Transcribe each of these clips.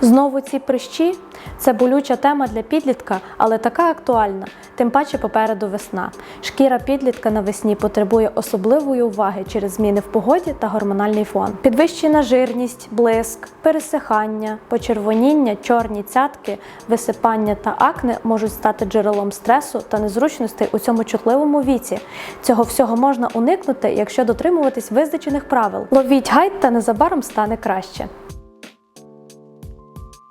Знову ці прищі це болюча тема для підлітка, але така актуальна. Тим паче попереду весна. Шкіра підлітка навесні потребує особливої уваги через зміни в погоді та гормональний фон. Підвищена жирність, блиск, пересихання, почервоніння, чорні цятки, висипання та акне можуть стати джерелом стресу та незручностей у цьому чутливому віці. Цього всього можна уникнути, якщо дотримуватись визначених правил. Ловіть гайд та незабаром стане краще.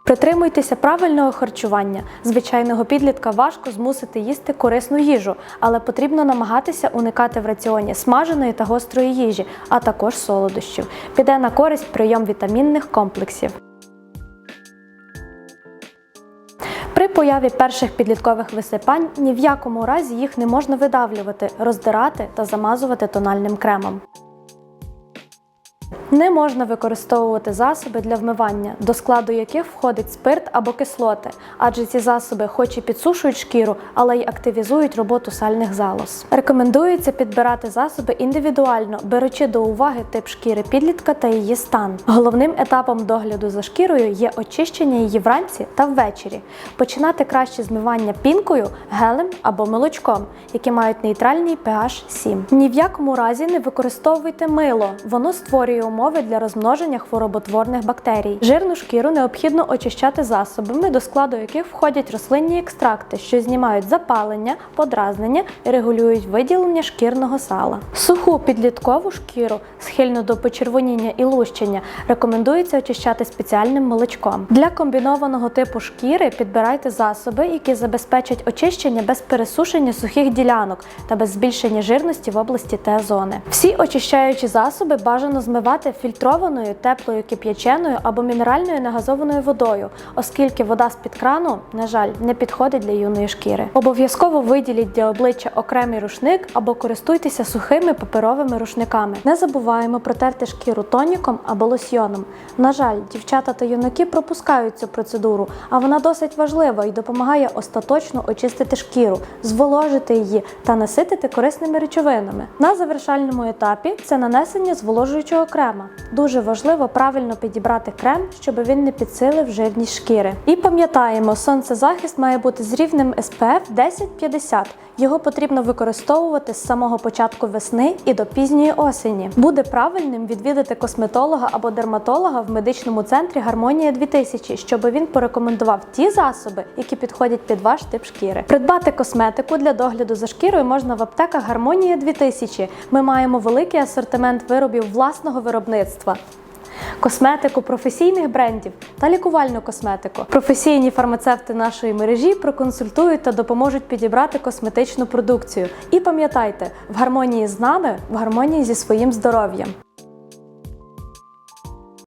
Притримуйтеся правильного харчування. Звичайного підлітка важко змусити їсти корисну їжу, але потрібно намагатися уникати в раціоні смаженої та гострої їжі, а також солодощів. Піде на користь прийом вітамінних комплексів. При появі перших підліткових висипань ні в якому разі їх не можна видавлювати, роздирати та замазувати тональним кремом. Не можна використовувати засоби для вмивання, до складу яких входить спирт або кислоти, адже ці засоби хоч і підсушують шкіру, але й активізують роботу сальних залоз. Рекомендується підбирати засоби індивідуально, беручи до уваги тип шкіри підлітка та її стан. Головним етапом догляду за шкірою є очищення її вранці та ввечері. Починати краще змивання пінкою, гелем або молочком, які мають нейтральний pH 7. Ні в якому разі не використовуйте мило, воно створює умови для розмноження хвороботворних бактерій. Жирну шкіру необхідно очищати засобами, до складу яких входять рослинні екстракти, що знімають запалення, подразнення і регулюють виділення шкірного сала. Суху підліткову шкіру, схильну до почервоніння і лущення, рекомендується очищати спеціальним молочком. Для комбінованого типу шкіри підбирайте засоби, які забезпечать очищення без пересушення сухих ділянок та без збільшення жирності в області Т-зони. Всі очищаючі засоби бажано змивати фільтрованою, теплою кип'яченою або мінеральною негазованою водою, оскільки вода з-під крану, на жаль, не підходить для юної шкіри. Обов'язково виділіть для обличчя окремий рушник або користуйтеся сухими паперовими рушниками. Не забуваємо протерти шкіру тоніком або лосьйоном. На жаль, дівчата та юнаки пропускають цю процедуру, а вона досить важлива і допомагає остаточно очистити шкіру, зволожити її та наситити корисними речовинами. На завершальному етапі це нанесення зволожуючого крема. Дуже важливо правильно підібрати крем, щоб він не підсилив жирність шкіри. І пам'ятаємо, сонцезахист має бути з рівнем SPF 10-50. Його потрібно використовувати з самого початку весни і до пізньої осені. Буде правильним відвідати косметолога або дерматолога в медичному центрі Гармонія 2000, щоб він порекомендував ті засоби, які підходять під ваш тип шкіри. Придбати косметику для догляду за шкірою можна в аптеках Гармонія 2000. Ми маємо великий асортимент виробів власного виробництва. Косметику професійних брендів та лікувальну косметику. Професійні фармацевти нашої мережі проконсультують та допоможуть підібрати косметичну продукцію. І пам'ятайте, в гармонії з нами, в гармонії зі своїм здоров'ям.